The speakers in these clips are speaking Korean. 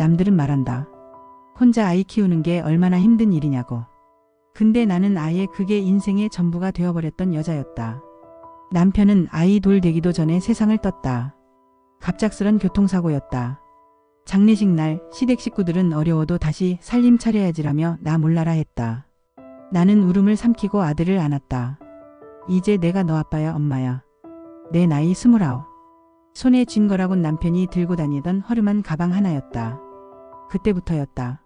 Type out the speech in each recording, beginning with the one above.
남들은 말한다. 혼자 아이 키우는 게 얼마나 힘든 일이냐고. 근데 나는 아예 그게 인생의 전부가 되어버렸던 여자였다. 남편은 아이 돌 되기도 전에 세상을 떴다. 갑작스런 교통사고였다. 장례식 날 시댁 식구들은 어려워도 다시 살림 차려야지라며 나 몰라라 했다. 나는 울음을 삼키고 아들을 안았다. 이제 내가 너 아빠야 엄마야. 내 나이 스물아홉. 손에 쥔 거라곤 남편이 들고 다니던 허름한 가방 하나였다. 그때부터였다.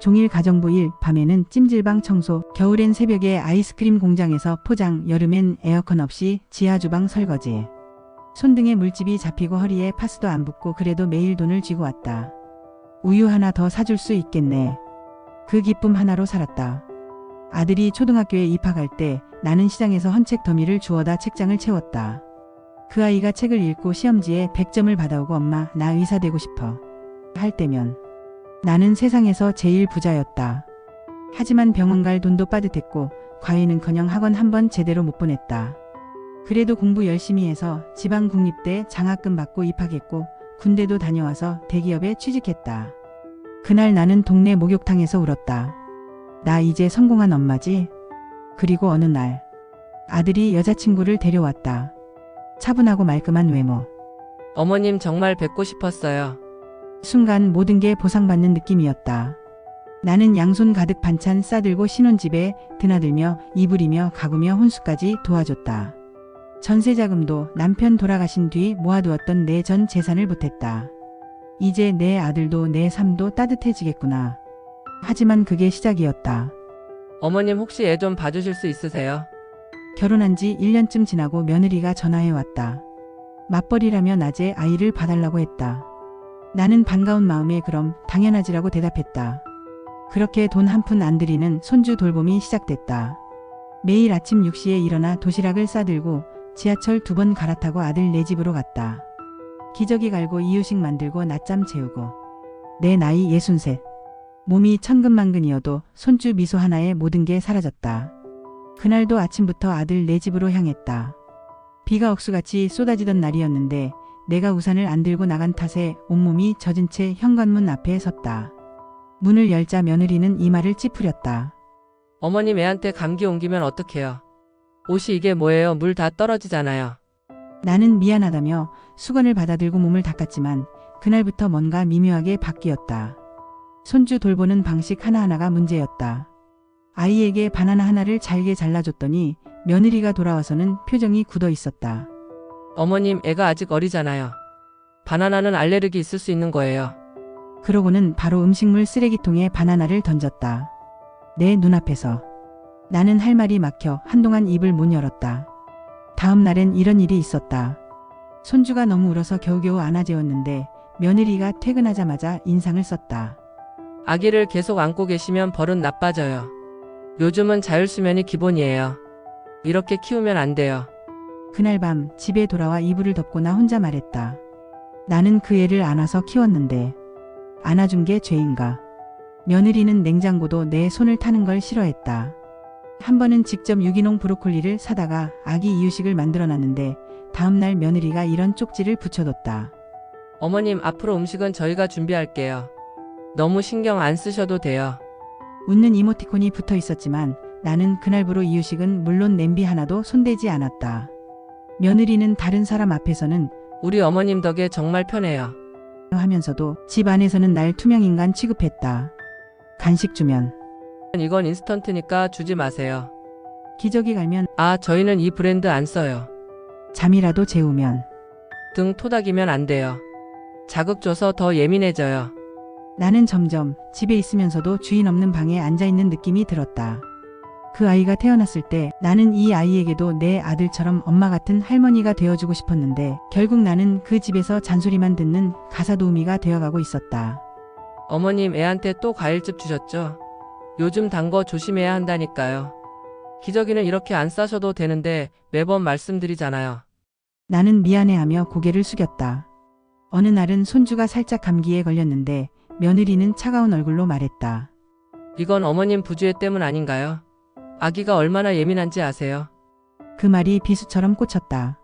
종일 가정부 일, 밤에는 찜질방 청소, 겨울엔 새벽에 아이스크림 공장에서 포장, 여름엔 에어컨 없이 지하 주방 설거지. 손등에 물집이 잡히고 허리에 파스도 안 붙고 그래도 매일 돈을 쥐고 왔다. 우유 하나 더 사줄 수 있겠네. 그 기쁨 하나로 살았다. 아들이 초등학교에 입학할 때 나는 시장에서 헌책 더미를 주워다 책장을 채웠다. 그 아이가 책을 읽고 시험지에 100점을 받아오고 엄마 나 의사 되고 싶어 할 때면 나는 세상에서 제일 부자였다. 하지만 병원 갈 돈도 빠듯했고 과외는커녕 학원 한 번 제대로 못 보냈다. 그래도 공부 열심히 해서 지방 국립대 장학금 받고 입학했고 군대도 다녀와서 대기업에 취직했다. 그날 나는 동네 목욕탕에서 울었다. 나 이제 성공한 엄마지? 그리고 어느 날 아들이 여자친구를 데려왔다. 차분하고 말끔한 외모. 어머님 정말 뵙고 싶었어요. 순간 모든 게 보상받는 느낌이었다. 나는 양손 가득 반찬 싸들고 신혼집에 드나들며 이불이며 가구며 혼수까지 도와줬다. 전세자금도 남편 돌아가신 뒤 모아두었던 내 전 재산을 보탰다. 이제 내 아들도 내 삶도 따뜻해지겠구나. 하지만 그게 시작이었다. 어머님 혹시 애 좀 봐주실 수 있으세요? 결혼한 지 1년쯤 지나고 며느리가 전화해 왔다. 맞벌이라며 낮에 아이를 봐달라고 했다. 나는 반가운 마음에 그럼 당연하지라고 대답했다. 그렇게 돈 한 푼 안 들이는 손주 돌봄이 시작됐다. 매일 아침 6시에 일어나 도시락을 싸들고 지하철 두 번 갈아타고 아들 내 집으로 갔다. 기저귀 갈고 이유식 만들고 낮잠 재우고. 내 나이 예순셋. 몸이 천근만근이어도 손주 미소 하나에 모든 게 사라졌다. 그날도 아침부터 아들 내 집으로 향했다. 비가 억수같이 쏟아지던 날이었는데 내가 우산을 안 들고 나간 탓에 온몸이 젖은 채 현관문 앞에 섰다. 문을 열자 며느리는 이마를 찌푸렸다. 어머님 애한테 감기 옮기면 어떡해요? 옷이 이게 뭐예요? 물 다 떨어지잖아요. 나는 미안하다며 수건을 받아들고 몸을 닦았지만 그날부터 뭔가 미묘하게 바뀌었다. 손주 돌보는 방식 하나하나가 문제였다. 아이에게 바나나 하나를 잘게 잘라줬더니 며느리가 돌아와서는 표정이 굳어 있었다. 어머님 애가 아직 어리잖아요. 바나나는 알레르기 있을 수 있는 거예요. 그러고는 바로 음식물 쓰레기통에 바나나를 던졌다. 내 눈앞에서. 나는 할 말이 막혀 한동안 입을 못 열었다. 다음 날엔 이런 일이 있었다. 손주가 너무 울어서 겨우겨우 안아재웠는데 며느리가 퇴근하자마자 인상을 썼다. 아기를 계속 안고 계시면 벌은 나빠져요. 요즘은 자율수면이 기본이에요. 이렇게 키우면 안 돼요. 그날 밤 집에 돌아와 이불을 덮고 나 혼자 말했다. 나는 그 애를 안아서 키웠는데 안아준 게 죄인가. 며느리는 냉장고도 내 손을 타는 걸 싫어했다. 한 번은 직접 유기농 브로콜리를 사다가 아기 이유식을 만들어 놨는데 다음날 며느리가 이런 쪽지를 붙여뒀다. 어머님 앞으로 음식은 저희가 준비할게요. 너무 신경 안 쓰셔도 돼요. 웃는 이모티콘이 붙어 있었지만 나는 그날부로 이유식은 물론 냄비 하나도 손대지 않았다. 며느리는 다른 사람 앞에서는 우리 어머님 덕에 정말 편해요. 하면서도 집 안에서는 날 투명인간 취급했다. 간식 주면 이건 인스턴트니까 주지 마세요. 기저귀 갈면 아, 저희는 이 브랜드 안 써요. 잠이라도 재우면 등 토닥이면 안 돼요. 자극 줘서 더 예민해져요. 나는 점점 집에 있으면서도 주인 없는 방에 앉아 있는 느낌이 들었다. 그 아이가 태어났을 때 나는 이 아이에게도 내 아들처럼 엄마 같은 할머니가 되어주고 싶었는데 결국 나는 그 집에서 잔소리만 듣는 가사 도우미가 되어가고 있었다. 어머님 애한테 또 과일즙 주셨죠? 요즘 단 거 조심해야 한다니까요. 기저귀는 이렇게 안 싸셔도 되는데 매번 말씀드리잖아요. 나는 미안해하며 고개를 숙였다. 어느 날은 손주가 살짝 감기에 걸렸는데 며느리는 차가운 얼굴로 말했다. 이건 어머님 부주의 때문 아닌가요? 아기가 얼마나 예민한지 아세요? 그 말이 비수처럼 꽂혔다.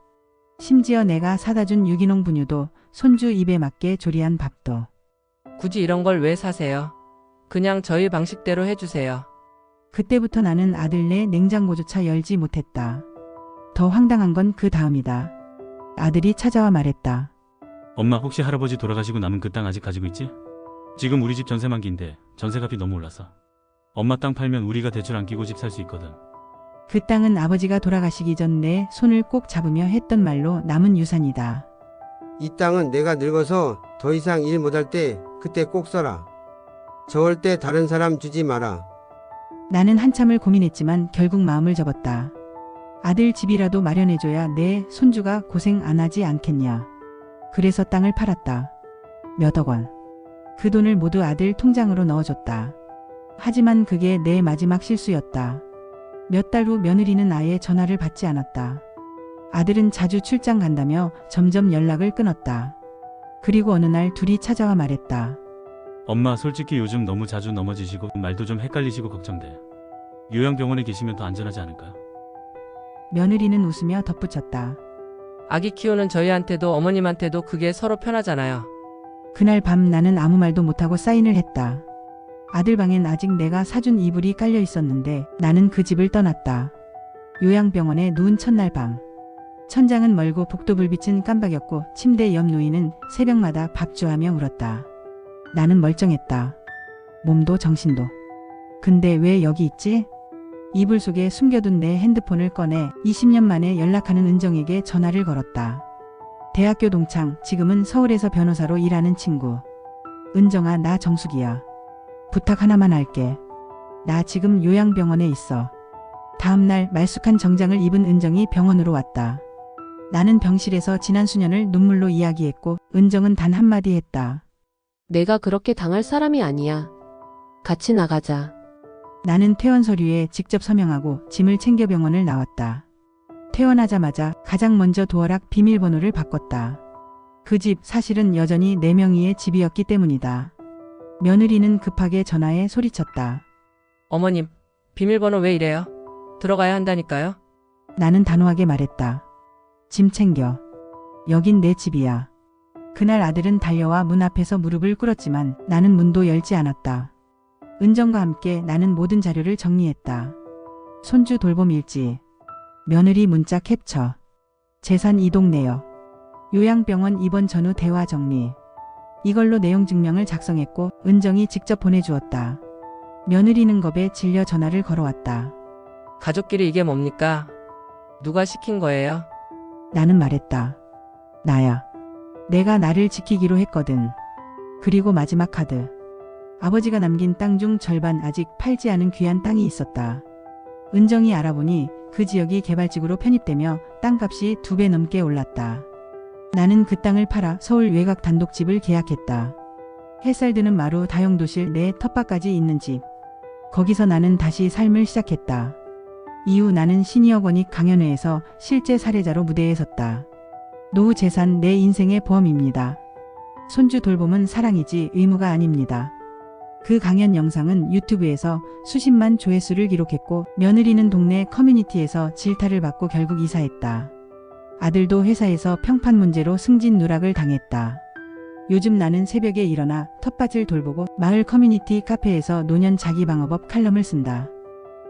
심지어 내가 사다 준 유기농 분유도 손주 입에 맞게 조리한 밥도 굳이 이런 걸 왜 사세요? 그냥 저희 방식대로 해주세요. 그때부터 나는 아들네 냉장고조차 열지 못했다. 더 황당한 건 그 다음이다. 아들이 찾아와 말했다. 엄마 혹시 할아버지 돌아가시고 남은 그 땅 아직 가지고 있지? 지금 우리 집 전세 만기인데 전세 값이 너무 올라서 엄마 땅 팔면 우리가 대출 안 끼고 집 살 수 있거든. 그 땅은 아버지가 돌아가시기 전 내 손을 꼭 잡으며 했던 말로 남은 유산이다. 이 땅은 내가 늙어서 더 이상 일 못할 때 그때 꼭 써라. 저럴 때 다른 사람 주지 마라. 나는 한참을 고민했지만 결국 마음을 접었다. 아들 집이라도 마련해줘야 내 손주가 고생 안 하지 않겠냐. 그래서 땅을 팔았다. 몇억 원. 그 돈을 모두 아들 통장으로 넣어줬다. 하지만 그게 내 마지막 실수였다. 몇 달 후 며느리는 아예 전화를 받지 않았다. 아들은 자주 출장 간다며 점점 연락을 끊었다. 그리고 어느 날 둘이 찾아와 말했다. 엄마 솔직히 요즘 너무 자주 넘어지시고 말도 좀 헷갈리시고 걱정돼. 요양병원에 계시면 더 안전하지 않을까요? 며느리는 웃으며 덧붙였다. 아기 키우는 저희한테도 어머님한테도 그게 서로 편하잖아요. 그날 밤 나는 아무 말도 못하고 사인을 했다. 아들 방엔 아직 내가 사준 이불이 깔려 있었는데 나는 그 집을 떠났다. 요양병원에 누운 첫날 밤. 천장은 멀고 복도 불빛은 깜박였고 침대 옆 노인은 새벽마다 밥주하며 울었다. 나는 멀쩡했다. 몸도 정신도. 근데 왜 여기 있지? 이불 속에 숨겨둔 내 핸드폰을 꺼내 20년 만에 연락하는 은정에게 전화를 걸었다. 대학교 동창, 지금은 서울에서 변호사로 일하는 친구. 은정아, 나 정숙이야. 부탁 하나만 할게. 나 지금 요양병원에 있어. 다음날 말쑥한 정장을 입은 은정이 병원으로 왔다. 나는 병실에서 지난 수년을 눈물로 이야기했고, 은정은 단 한마디 했다. 내가 그렇게 당할 사람이 아니야. 같이 나가자. 나는 퇴원 서류에 직접 서명하고 짐을 챙겨 병원을 나왔다. 퇴원하자마자 가장 먼저 도어락 비밀번호를 바꿨다. 그 집 사실은 여전히 네 명이의 집이었기 때문이다. 며느리는 급하게 전화해 소리쳤다. 어머님, 비밀번호 왜 이래요? 들어가야 한다니까요. 나는 단호하게 말했다. 짐 챙겨. 여긴 내 집이야. 그날 아들은 달려와 문 앞에서 무릎을 꿇었지만 나는 문도 열지 않았다. 은정과 함께 나는 모든 자료를 정리했다. 손주 돌봄 일지, 며느리 문자 캡처, 재산 이동 내역, 요양병원 입원 전후 대화 정리. 이걸로 내용 증명을 작성했고 은정이 직접 보내주었다. 며느리는 겁에 질려 전화를 걸어왔다. 가족끼리 이게 뭡니까? 누가 시킨 거예요? 나는 말했다. 나야. 내가 나를 지키기로 했거든. 그리고 마지막 카드. 아버지가 남긴 땅 중 절반 아직 팔지 않은 귀한 땅이 있었다. 은정이 알아보니 그 지역이 개발지구로 편입되며 땅값이 두 배 넘게 올랐다. 나는 그 땅을 팔아 서울 외곽 단독집을 계약했다. 햇살 드는 마루 다용도실 내 텃밭까지 있는 집. 거기서 나는 다시 삶을 시작했다. 이후 나는 시니어 권익 강연회에서 실제 사례자로 무대에 섰다. 노후 재산 내 인생의 보험입니다. 손주 돌봄은 사랑이지 의무가 아닙니다. 그 강연 영상은 유튜브에서 수십만 조회수를 기록했고 며느리는 동네 커뮤니티에서 질타를 받고 결국 이사했다. 아들도 회사에서 평판 문제로 승진 누락을 당했다. 요즘 나는 새벽에 일어나 텃밭을 돌보고 마을 커뮤니티 카페에서 노년 자기방어법 칼럼을 쓴다.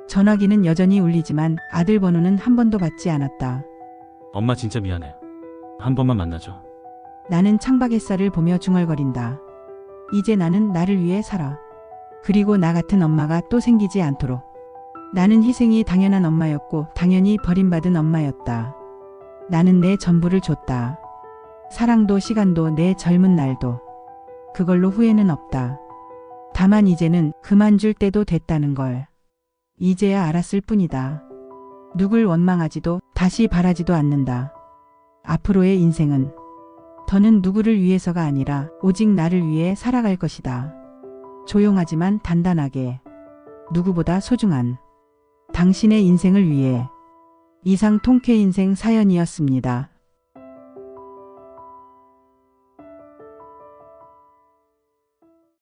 전화기는 여전히 울리지만 아들 번호는 한 번도 받지 않았다. 엄마 진짜 미안해. 한 번만 만나줘. 나는 창밖 햇살을 보며 중얼거린다. 이제 나는 나를 위해 살아. 그리고 나 같은 엄마가 또 생기지 않도록. 나는 희생이 당연한 엄마였고 당연히 버림받은 엄마였다. 나는 내 전부를 줬다. 사랑도 시간도 내 젊은 날도. 그걸로 후회는 없다. 다만 이제는 그만 줄 때도 됐다는 걸. 이제야 알았을 뿐이다. 누굴 원망하지도 다시 바라지도 않는다. 앞으로의 인생은 더는 누구를 위해서가 아니라 오직 나를 위해 살아갈 것이다. 조용하지만 단단하게 누구보다 소중한 당신의 인생을 위해 이상 통쾌 인생 사연이었습니다.